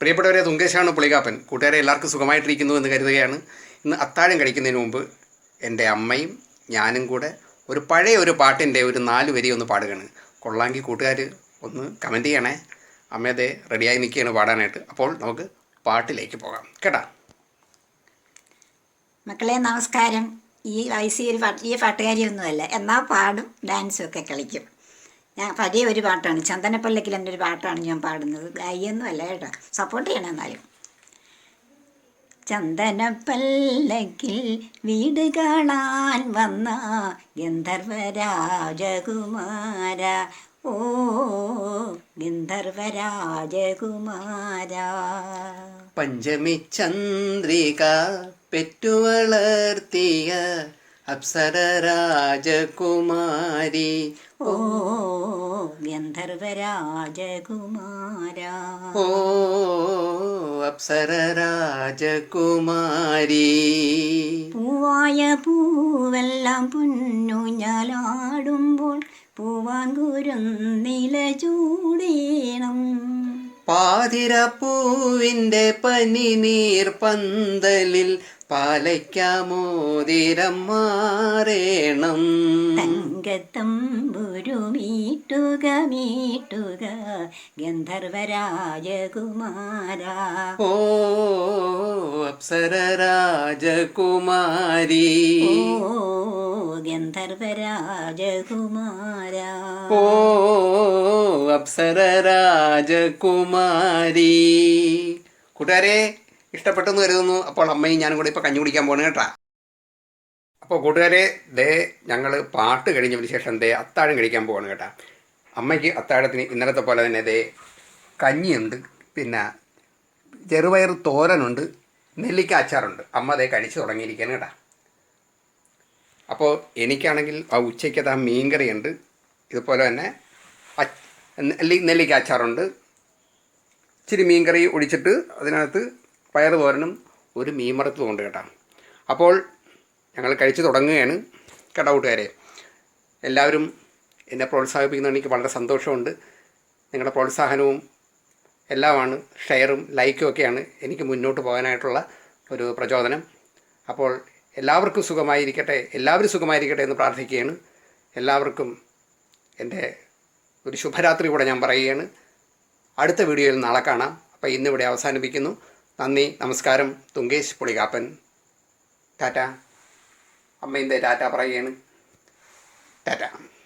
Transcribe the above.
പ്രിയപ്പെട്ടവരെ തുങ്കേശാണ് പുളികാപ്പൻ. കൂട്ടുകാരെ എല്ലാവർക്കും സുഖമായിട്ടിരിക്കുന്നു എന്ന് കരുതുകയാണ്. ഇന്ന് അത്താഴം കഴിക്കുന്നതിന് മുമ്പ് എന്റെ അമ്മയും ഞാനും കൂടെ ഒരു പഴയ ഒരു പാട്ടിന്റെ ഒരു നാല് വരി ഒന്ന് പാടുകയാണ്. കൊള്ളാങ്കി കൂട്ടുകാർ ഒന്ന് കമന്റ് ചെയ്യണേ. അമ്മയതെ റെഡിയായി നിൽക്കുകയാണ് പാടാനായിട്ട്. അപ്പോൾ നമുക്ക് പാട്ടിലേക്ക് പോകാം. കേട്ടാ? മക്കളെ നമസ്കാരം. ഈ വയസ്സിൽ ഒരു പാട്ടുകാരി ഈ പാട്ടുകാരിയൊന്നുമല്ല. എന്നാൽ പാടും ഡാൻസും ഒക്കെ കളിക്കും. ഞാൻ പഴയ ഒരു പാട്ടാണ്. ചന്ദനപ്പല്ലക്കിൽ എന്റെ ഒരു പാട്ടാണ് ഞാൻ പാടുന്നത്. ഗായിയൊന്നും അല്ല കേട്ടോ. സപ്പോർട്ട് ചെയ്യണം എന്നാലും. ചന്ദനപ്പല്ലക്കിൽ വീട് കാണാൻ വന്ന ഗന്ധർവരാജകുമാര. ഓ ഗന്ധർവരാജകുമാര. പഞ്ചമി ചന്ദ്രിക പെറ്റുവളർത്തിയ അപ്സര രാജകുമാരി ഓ ഗന്ധർവരാജകുമാര. ഓ അപ്സരരാജകുമാരി. പൂവായ പൂവെല്ലാം പൊന്നുഞ്ഞാലാടുമ്പോൾ പൂവാങ്കുരും നില ചൂടേണം. പാതിരപ്പൂവിന്റെ പനിനീർ പന്തലിൽ പാലയ്ക്കാമോതിരം മാറേണം. തങ്കത്തമ്പുരു മീട്ടുക മീട്ടുക ഗന്ധർവരാജകുമാര. ഓ അപ്സര രാജകുമാരി ഓ ഗന്ധർവരാജകുമാര. ഓ അപ്സര രാജകുമാരി കൂട്ടുകാരെ ഇഷ്ടപ്പെട്ടെന്ന് കരുതുന്നു. അപ്പോൾ അമ്മയും ഞാനും കൂടി ഇപ്പോൾ കഞ്ഞി കുടിക്കാൻ പോകണം കേട്ടാ. അപ്പോൾ കൂട്ടുകാരെ ദേ ഞങ്ങൾ പാട്ട് കഴിഞ്ഞതിന് ശേഷം ദേ അത്താഴം കഴിക്കാൻ പോകണം കേട്ടാ. അമ്മയ്ക്ക് അത്താഴത്തിന് ഇന്നലത്തെ പോലെ തന്നെ ദേ കഞ്ഞിയുണ്ട് പിന്നെ ചെറുപയർ തോരനുണ്ട് നെല്ലിക്ക അച്ചാറുണ്ട്. അമ്മ അതേ കഴിച്ചു തുടങ്ങിയിരിക്കുകയാണ് കേട്ടാ. അപ്പോൾ എനിക്കാണെങ്കിൽ ആ ഉച്ചയ്ക്കത് ആ മീൻകറിയുണ്ട് ഇതുപോലെ തന്നെ നെല്ലിക്ക അച്ചാറുണ്ട്. ഇച്ചിരി മീൻകറി ഒഴിച്ചിട്ട് അതിനകത്ത് പയർ തോരനും ഒരു മീൻ വറുത്തതും കേട്ടോ. അപ്പോൾ ഞങ്ങൾ കഴിച്ച് തുടങ്ങുകയാണ് കേട്ടോ കൂട്ടുകാരെ. എല്ലാവരും എന്നെ പ്രോത്സാഹിപ്പിക്കുന്നതിന് എനിക്ക് വളരെ സന്തോഷമുണ്ട്. നിങ്ങളുടെ പ്രോത്സാഹനവും എല്ലാമാണ്. ഷെയറും ലൈക്കും ഒക്കെയാണ് എനിക്ക് മുന്നോട്ട് പോകാനായിട്ടുള്ള ഒരു പ്രചോദനം. അപ്പോൾ എല്ലാവർക്കും സുഖമായിരിക്കട്ടെ എല്ലാവരും സുഖമായിരിക്കട്ടെ എന്ന് പ്രാർത്ഥിക്കുകയാണ്. എല്ലാവർക്കും എന്റെ ഒരു ശുഭരാത്രി കൂടെ ഞാൻ പറയുകയാണ്. അടുത്ത വീഡിയോയിൽ നാളെ കാണാം. അപ്പോൾ ഇന്നിവിടെ അവസാനിപ്പിക്കുന്നു. നന്ദി നമസ്കാരം. തുങ്കേശ് പുളികാപ്പൻ ടാറ്റ. അമ്മയിന്റെ ടാറ്റ പറയുകയാണ്? ടാറ്റ.